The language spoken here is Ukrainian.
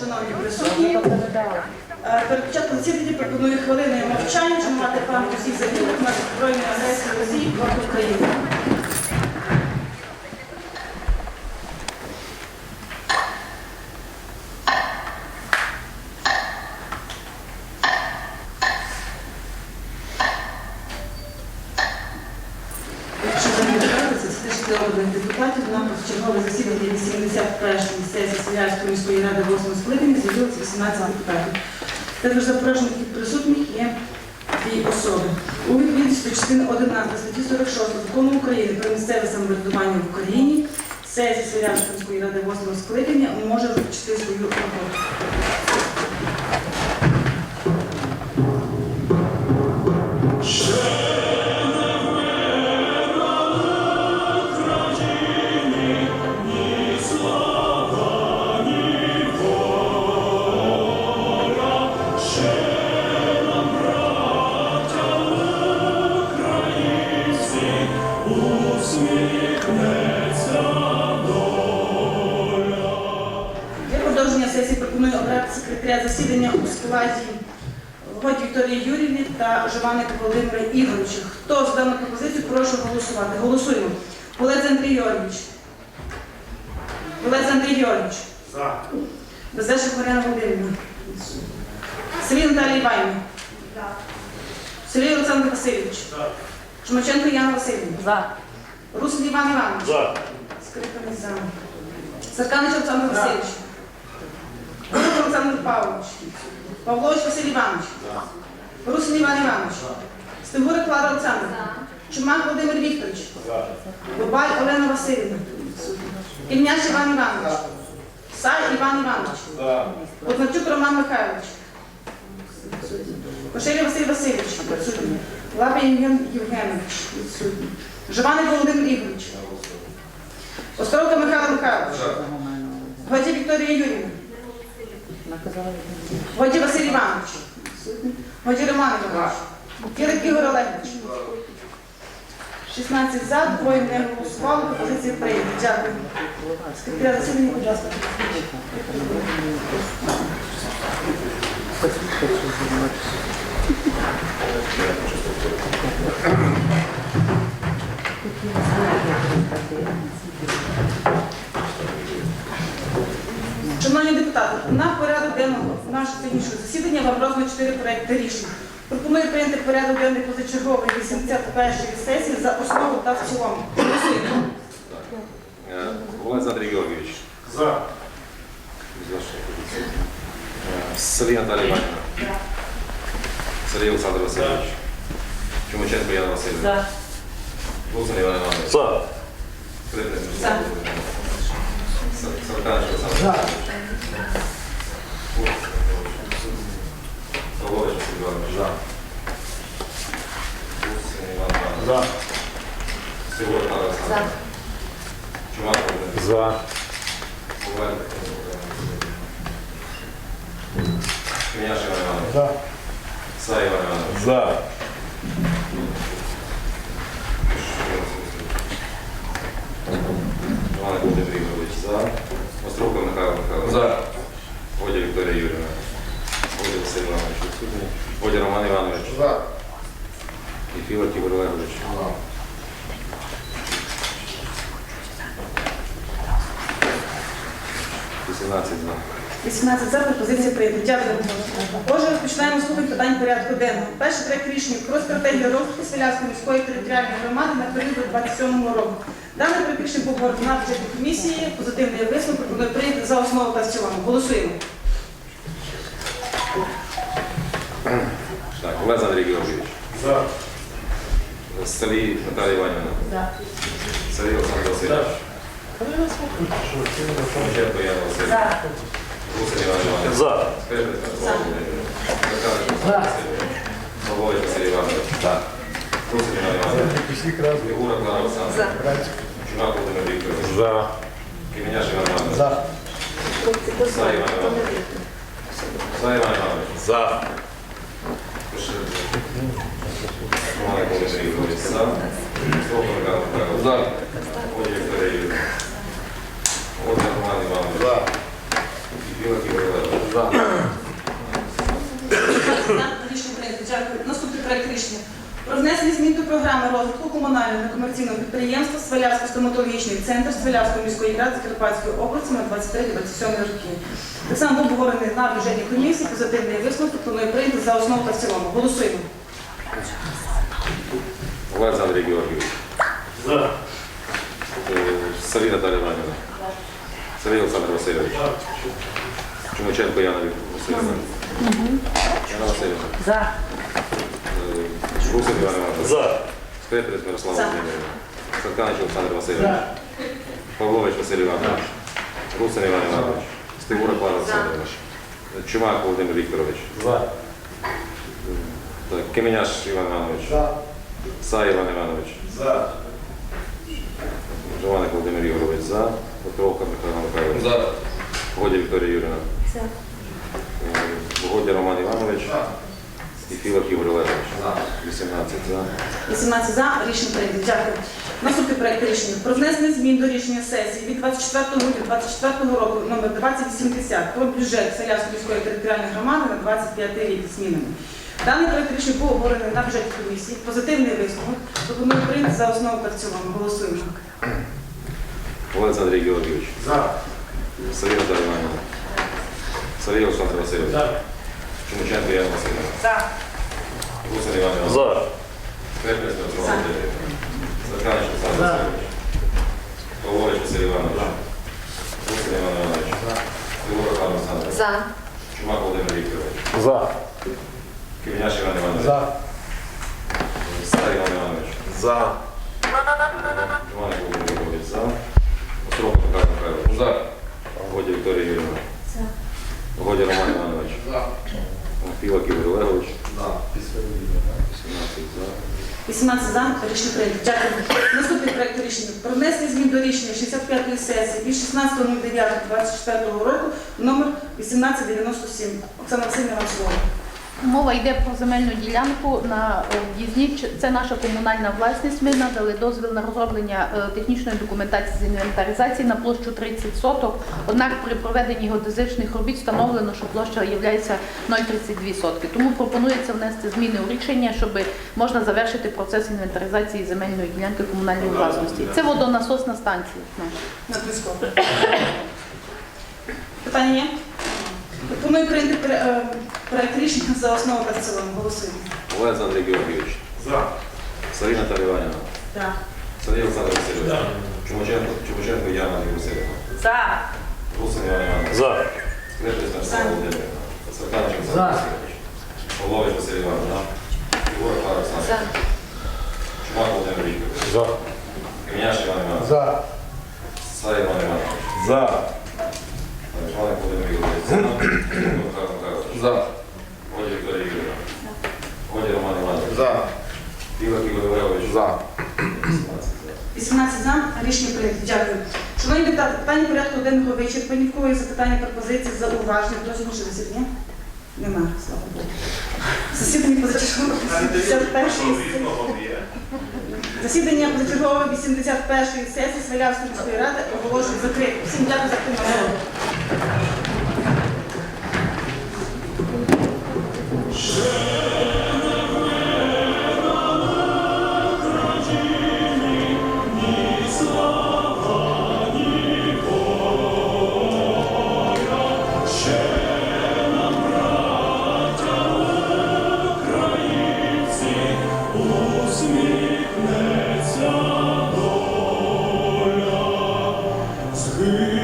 шановні присутні. Е, Перед початком засідання пропоную хвилиною мовчання мати пам'ять усіх загиблих на збройній агресії Росії проти України. Якщо замінитися, це теж народних депутатів на чергове засідання 81-ї сесії Селянської міської ради 8 скликання з'явилося 18 депутатів. Також запрошених від присутніх є дві особи. У відповідності частини 11 статті 46 Закону України про місцеве самоврядування в Україні сесія Селянської міської ради 8 скликання може розпочати свою роботу. Пропоную обрати секретаря засідання у складі Годь Вікторії Юрівни та Жованик Володимира Ігоровича. Хто за дану пропозицію, прошу голосувати. Голосуємо. Олег Андрій Георгійович. Олег Андрій Георгійович. За. Бездешик Марина Володимирівна. Сергій Наталія Іванівна. Сергій Олександр Васильович. За. Шмаченко Яна Васильівна. За. Русин Іван Іванович. За. Скрипаний за. Сарканич Олександр Васильович. Олександр Павлович. Павлович Василь Іванович. Русин Іван Іванович. Стегурик Клара Олександровна. Чумак Володимир Вікторович. Бабай Олена Васильівна. Ільняш Іван Іванович. Сай Іван Іванович. За. Одночук Роман Михайлович. Кошелі Василь Васильович. Лапа Євген Євгенович. Жованик Володимир Ігорович. Островка Михайло Михайлович. Годі Вікторія Юрівна. Годі Василь Іванович. Годі Роман Іванович. Кирик Ігор Олегович. 16 за, двоє не голосували, пропозиція прийнята. Дякую. Секретаря засідання, будь ласка. Шановні депутати, на порядок денного нашого сьогоднішнього засідання вам роздано чотири проекти рішень. Пропоную прийняти порядок денний позачергової 81-ї сесії за основу та в цілому. Голосуємо. Е, Олександр Георгійович. За. Сергій Наталія Іванівна. Сергій Олександр Васильович. Чумаченко Яна Васильівна. За. Луцин Іван Іванович. За. Скрипник За. Микола Володимирович. Сар- Сарканович Олександр Васильович. Іванович. За. Луцин Іван Іванович. За. Сигур Клара Чумак Володимир. За. Коваль. Княж Іван Іванович. За. Сай Іван Іванович. За. Іван Володимир Ігорович. За. Островка Михайло Михайлович. За. Водя Вікторія Юрійовна. Водя Василь Іванович. Відсутній. Водя Роман Іванович. За. І Філак Ігор Олегович. 18 за. 18 за пропозиція прийнята. Дякую. Отже, розпочинаємо слухати питань порядку денного. Перший проект рішення про стратегію розвитку селянської міської територіальної громади на період до 27 року. Даний проект рішення був на комісії. Позитивний висновок пропоную прийняти за основу та в цілому. Голосуємо. Так, Олександр Георгійович. За. Сергій Наталія Іванівна. За. Сергій Олександр Васильович. Чумаченко Яна Іван Іванович. За. Павлович Василь Іванович. Так. Луцин Іван Іванович. Фігура Клара Олександровна. Чумак Володимир Вікторович. За. Кіміняш Іван Іванович. За. Сай Іван Іванович. Сай Іван Іванович. За. Роман Володимир Ігорович. За. Слово Михайло Михайлович. За. Водя Вікторія Юрійовна. Ольга Роман Іванович. За. І Філак Ігор Олегович. За. Рішення прийнято. Дякую. Наступний проект рішення. Про внесення змін до програми розвитку комунального некомерційного підприємства Свалявський стоматологічний центр Свалявської міської ради Закарпатської області на 23-27 роки. Так само був обговорений на бюджетній комісії, позитивний висновок, пропоную прийняти за основу та в цілому. Голосуємо. Олександр Георгійович. За. Е, Саві Наталія Іванівна. Савій Олександр Васильович. Чумаченко Яна Васильівна. Яна Васильівна. За. Русин Іван Іванович. За. Скрипець Мирослав За. Володимирович. Сарканич Олександр Васильович. Павлович Василь Іванович. Русин Іван Іванович. Стигура Клара Олександрович. Чумак Володимир Вікторович. За. Так, Кеменяш Іван Іванович. За. Сай Іван Іванович. За. Жованик Володимир Ігорович. За. Петровка Михайло Михайлович. За. Годя Вікторія Юріна. За. Годя Роман Іванович. І Філов Ігор Олегович. За. 18 за. 18 за. Рішення прийнято. Дякую. Наступний проект рішення. Про внесення змін до рішення сесії від 24 грудня 2024 року номер 2080 про бюджет Селянської міської територіальної громади на 25 рік з змінами. Даний проект рішення був обговорений на бюджетній комісії. Позитивний висновок. Пропоную прийняти за основу та в цілому. Голосуємо. Олександр Георгійович. За. Наталія Іванівна. Савій Олександр Васильович. За. Чумаченко Яна Васильівна. За. Русин Іван Іванович. За. Скрипець Мирослав За. Володимирович. Сарканич Олександр За. Васильович. Павлович Василь Іванович. Русин Іван Іванович. Олександрович. За. Чумак Володимир Вікторович. За. Кеменяш Іван Іванович. За. Сай Іван Іванович. За. Володимир Ігорович. За. Островка Михайло Михайлович. За. Годя Вікторія Юріна. За. Годя Роман Іванович. За. Філок Ігор Олегович. За. 18 за. 18 за. Рішення прийнято. Дякую. Наступний проект рішення. Про внесення змін до рішення 65-ї сесії від 16.09.24 року номер 1897. Оксана Васильівна, вам слово. Мова йде про земельну ділянку на е, в'їзні. Це наша комунальна власність. Ми надали дозвіл на розроблення е, технічної документації з інвентаризації на площу 30 соток. Однак при проведенні геодезичних робіт встановлено, що площа є 0,32 сотки. Тому пропонується внести зміни у рішення, щоб можна завершити процес інвентаризації земельної ділянки комунальної власності. Це водонасосна станція. наша. На зв'язку. Питання є? Пропоную прийняти е, проект рішення за основу та в цілому. Голосуємо. Олександр Георгійович. За. Савій Наталія Іванівна. Так. Савій Олександр Васильович. Чумаченко, Чумаченко Яна Васильівна. За. Русин Іван Іванович. За. Скрипець Мирослав За. Володимирович. Сарканич Олександр Васильович. Павлович Василь Іванович. Фігура Клара За. Чумак Володимир Вікторович. За. Кеменяш Іван Іванович. За. Сай Іван Іванович. За. Жованик Володимир Ігорович. За. Михайло Михайлович. За. Годя Вікторія Юріївна. Годя Роман Іванович. За. Філок Ігор Олегович. За. 18 за. 18 за. Рішення прийнято. Дякую. Шановні депутати, питання порядку денного вичерпані. В кого є запитання, пропозиції, зауваження? Хтось може засідання? Нема, слава Богу. Засідання позачергове 81 Засідання позачергове 81-ї сесії Свалявської міської ради оголошую закритим. Всім дякую за активну роботу. see.